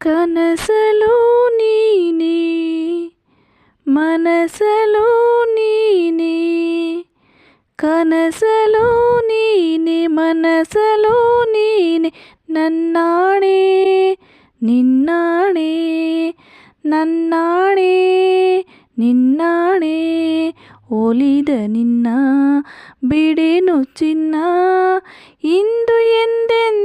ಕನಸಲು ನೀನೆ, ಮನಸಲು ನೀನೆ, ಕನಸಲು ನೀನೆ, ಮನಸಲು ನೀನೆ, ನನ್ನಾಣೆ, ನಿನ್ನಾಣೆ ನನ್ನಾಣೆ, ನಿನ್ನಾಣೆ, ಒಲಿದ ನಿನ್ನ ಬಿಡೆನು ಚಿನ್ನ, ಇಂದು ಎಂದೆಂದಿಗೂ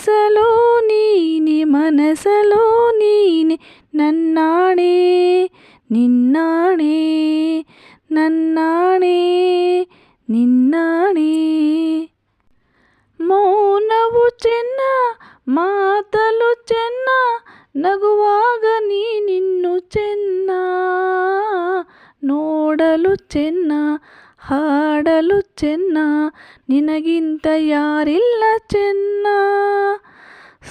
ಕನಸಲು ನೀನೆ ಮನಸಲೋ ನೀನೆ, ನನ್ನಾಣೆ, ನಿನ್ನಾಣೆ ನನ್ನಾಣೆ, ನಿನ್ನಾಣೆ. ಮೌನವು ಚೆನ್ನ, ಮಾತಲು ಚೆನ್ನ, ನಗುವಾಗ ನೀನಿನ್ನು ಚೆನ್ನ, ನೋಡಲು ಚೆನ್ನ ಹಾಡಲು ಚೆನ್ನ, ನಿನಗಿಂತ ಯಾರಿಲ್ಲ ಚೆನ್ನ.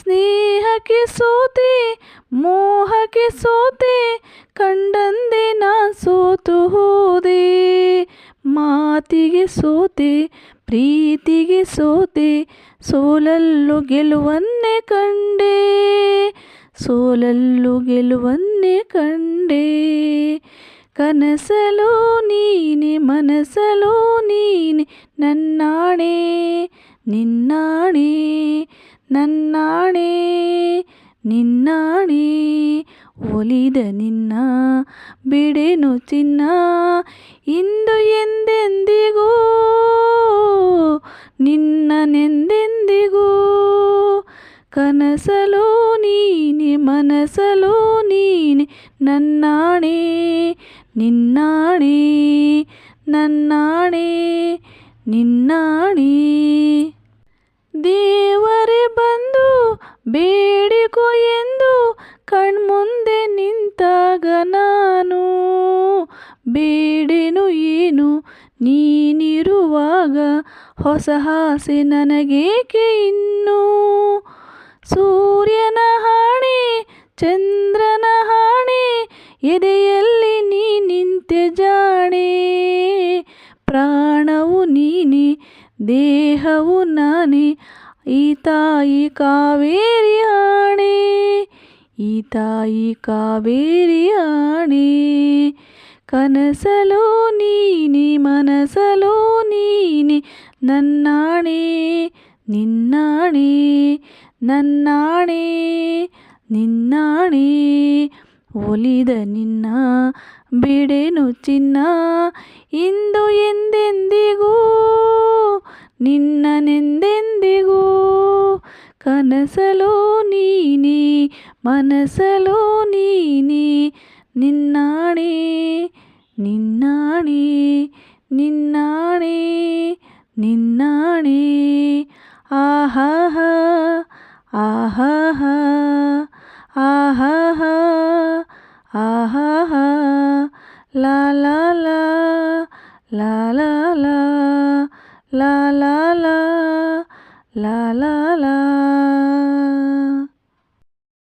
ಸ್ನೇಹಕ್ಕೆ ಸೋತೆ, ಮೋಹಕ್ಕೆ ಸೋತೆ, ಕಂಡಂದೆ ನಾ ಸೋತು ಹೋದೆ. ಮಾತಿಗೆ ಸೋತೆ, ಪ್ರೀತಿಗೆ ಸೋತೆ, ಸೋಲಲ್ಲು ಗೆಲುವನ್ನೇ ಕಂಡೆ. ಸೋಲಲ್ಲು ಗೆಲುವನ್ನೇ ಕಂಡೆ. ಕನಸಲು ನೀನೆ, ಮನಸಲೋ ನೀನೆ, ನನ್ನಾಣೆ, ನಿನ್ನಾಣೆ ನನ್ನಾಣೆ, ನಿನ್ನಾಣೆ, ಒಲಿದ ನಿನ್ನ, ಬಿಡೆನು ಚಿನ್ನ, ಇಂದು ಎಂದೆಂದಿಗೂ ನಿನ್ನನೆಂದೆಂದಿಗೂ ಕನಸಲೋ ನೀನೆ, ಮನಸಲೋ ನೀನೆ, ನನ್ನಾಣೆ ನಿನ್ನಾಣೆ, ನನ್ನಾಣೆ, ನಿನ್ನಾಣೆ. ದೇವರೇ ಬಂದು ಬೇಡಿಕೊ ಎಂದು ಕಣ್ಮುಂದೆ ನಿಂತಾಗ ನಾನು. ಬೇಡೆನು ಏನು ನೀನಿರುವಾಗ ಹೊಸ ಹಾಸೆ ನನಗೇಕೆ ಇನ್ನು? ಸೂರ್ಯನ ಹಾಣೆ, ಚಂದ್ರನ ಹಾಣೆ ಎದೆಯಲ್ಲಿ ನಿಂತೆ ಜಾಣೆ ಪ್ರಾಣವು ನೀನೆ, ದೇಹವು ನಾನೇ. ಈ ತಾಯಿ ಕಾವೇರಿ ಆಣೆ ಈ ತಾಯಿ ಕಾವೇರಿ ಆಣೆ. ಕನಸಲೋ ನೀನೆ, ಮನಸಲೋ ನೀನೆ. ನನ್ನಾಣೆ, ನಿನ್ನಾಣೆ. ನನ್ನಾಣೆ, ನಿನ್ನಾಣೆ. ಒಲಿದ ನಿನ್ನ ಬಿಡೆನು ಚಿನ್ನ. ಇಂದು ಎಂದೆಂದಿಗೂ ನಿನ್ನನೆಂದೆಂದಿಗೂ ಕನಸಲೋ ನೀನೆ, ಮನಸಲೋ ನೀನೆ. ನಿನ್ನಾಣೆ ನಿನ್ನಾಣೆ ನಿನ್ನಾಣೆ ನಿನ್ನಾಣೆ. ಆಹಾಹ ಆಹಾಹ. 啊哈哈啦啦啦啦啦啦啦啦啦啦啦啦